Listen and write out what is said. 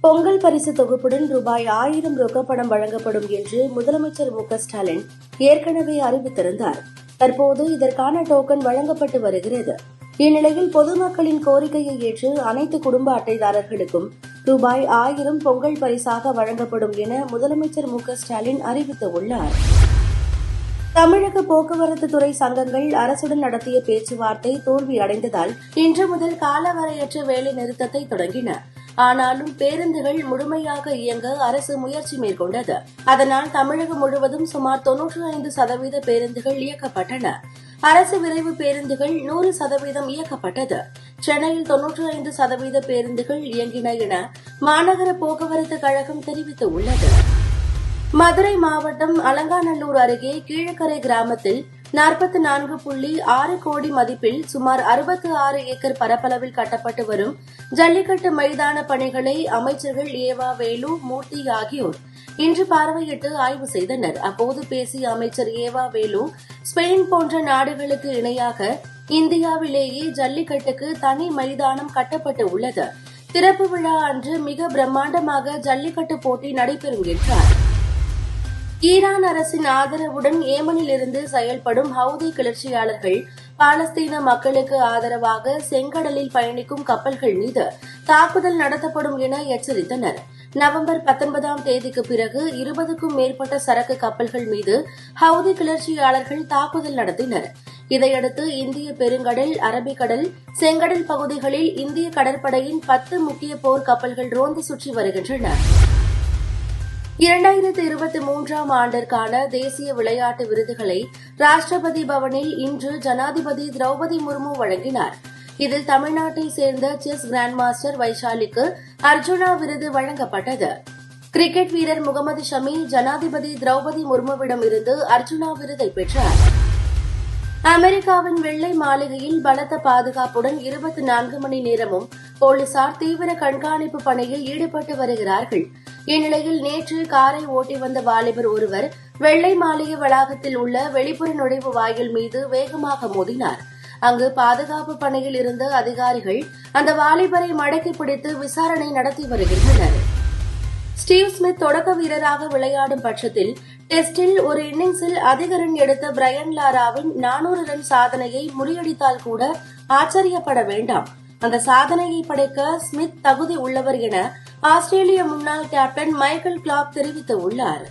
பொங்கல் பரிசு தொகுப்புடன் ரூபாய் ஆயிரம் ரொக்கப்பணம் வழங்கப்படும் என்று முதலமைச்சர் மு க ஸ்டாலின் ஏற்கனவே அறிவித்திருந்தார். தற்போது இதற்கான டோக்கன் வழங்கப்பட்டு வருகிறது. இந்நிலையில் பொதுமக்களின் கோரிக்கையை ஏற்று அனைத்து குடும்ப அட்டைதாரர்களுக்கும் ரூபாய் ஆயிரம் பொங்கல் பரிசாக வழங்கப்படும் என முதலமைச்சர் மு க ஸ்டாலின் அறிவித்துள்ளார் தமிழக போக்குவரத்து துறை சங்கங்கள் அரசுடன் நடத்திய பேச்சுவார்த்தை தோல்வியடைந்ததால் இன்று முதல் காலவரையற்ற வேலை நிறுத்தத்தை தொடங்கின. ஆனாலும் பேருந்துகள் முழுமையாக இயங்க அரசு முயற்சி மேற்கொண்டது. அதனால் தமிழகம் முழுவதும் சுமார் தொன்னூற்றி ஐந்து சதவீத பேருந்துகள் இயக்கப்பட்டன. அரசு விரைவு பேருந்துகள் நூறு சதவீதம் இயக்கப்பட்டது. சென்னையில் தொன்னூற்றி ஐந்து சதவீத பேருந்துகள் இயங்கின என மாநகர போக்குவரத்து கழகம் தெரிவித்துள்ளது. மதுரை மாவட்டம் அலங்காநல்லூர் அருகே கீழக்கரை கிராமத்தில் நாற்பத்தி நான்கு புள்ளி ஆறு கோடி மதிப்பில் சுமார் அறுபத்து ஆறு ஏக்கர் பரப்பளவில் கட்டப்பட்டு வரும் ஜல்லிக்கட்டு மைதான பணிகளை அமைச்சர்கள் ஏவா வேலு மூர்த்தி ஆகியோர் இன்று பார்வையிட்டு ஆய்வு செய்தனர். அப்போது பேசிய அமைச்சர் ஏவா வேலு ஸ்பெயின் போன்ற நாடுகளுக்கு இணையாக இந்தியாவிலேயே ஜல்லிக்கட்டுக்கு தனி மைதானம் கட்டப்பட்டு உள்ளது. திறப்பு விழா அன்று மிக பிரம்மாண்டமாக ஜல்லிக்கட்டு போட்டி நடைபெறும் என்றார். ஈரான் அரசின் ஆதரவுடன் ஏமனில் இருந்து செயல்படும் ஹவுதி கிளர்ச்சியாளர்கள் பாலஸ்தீன மக்களுக்கு ஆதரவாக செங்கடலில் பயணிக்கும் கப்பல்கள் மீது தாக்குதல் நடத்தப்படும் என எச்சரித்தனர். நவம்பர் பத்தொன்பதாம் தேதிக்கு பிறகு இருபதுக்கும் மேற்பட்ட சரக்கு கப்பல்கள் மீது ஹவுதி கிளர்ச்சியாளர்கள் தாக்குதல் நடத்தினர். இதையடுத்து இந்திய பெருங்கடல் அரபிக்கடல் செங்கடல் பகுதிகளில் இந்திய கடற்படையின் பத்து முக்கிய போர் கப்பல்கள் ரோந்து சுற்றி வருகின்றன. இரண்டாயிரத்து இருபத்தி மூன்றாம் ஆண்டிற்கான தேசிய விளையாட்டு விருதுகளை ராஷ்டிரபதி பவனில் இன்று ஜனாதிபதி திரௌபதி முர்மு வழங்கினார். இதில் தமிழ்நாட்டை சேர்ந்த செஸ் கிராண்ட் மாஸ்டர் வைஷாலிக்கு அர்ஜுனா விருது வழங்கப்பட்டது. கிரிக்கெட் வீரர் முகமது ஷமி ஜனாதிபதி திரௌபதி முர்முவிடம் இருந்து அர்ஜுனா விருதை பெற்றார். அமெரிக்காவின் வெள்ளை மாளிகையில் பலத்த பாதுகாப்புடன் இருபத்தி நான்கு மணி நேரமும் போலீசார் தீவிர கண்காணிப்பு பணியில் ஈடுபட்டு வருகிறார்கள். இந்நிலையில் நேற்று காரை ஓட்டி வந்த வாலிபர் ஒருவர் வெள்ளை மாளிகை வளாகத்தில் உள்ள வெளிப்புற நுழைவு வாயில் மீது வேகமாக மோதினார். அங்கு பாதுகாப்பு பணியில் இருந்த அதிகாரிகள் அந்த வாலிபரை மடக்கி பிடித்து விசாரணை நடத்தி வருகின்றனர். ஸ்டீவ் ஸ்மித் தொடக்க வீரராக விளையாடும் பட்சத்தில் டெஸ்டில் ஒரு இன்னிங்ஸில் அதிக ரன் எடுத்த பிரையன் லாராவின் நானூறு ரன் சாதனையை முறியடித்தால் கூட ஆச்சரியப்பட வேண்டாம். அந்த சாதனையை படைக்க ஸ்மித் தகுதி உள்ளவர் என ஆஸ்திரேலிய முன்னாள் கேப்டன் மைக்கேல் கிளாப் தெரிவித்துள்ளார்.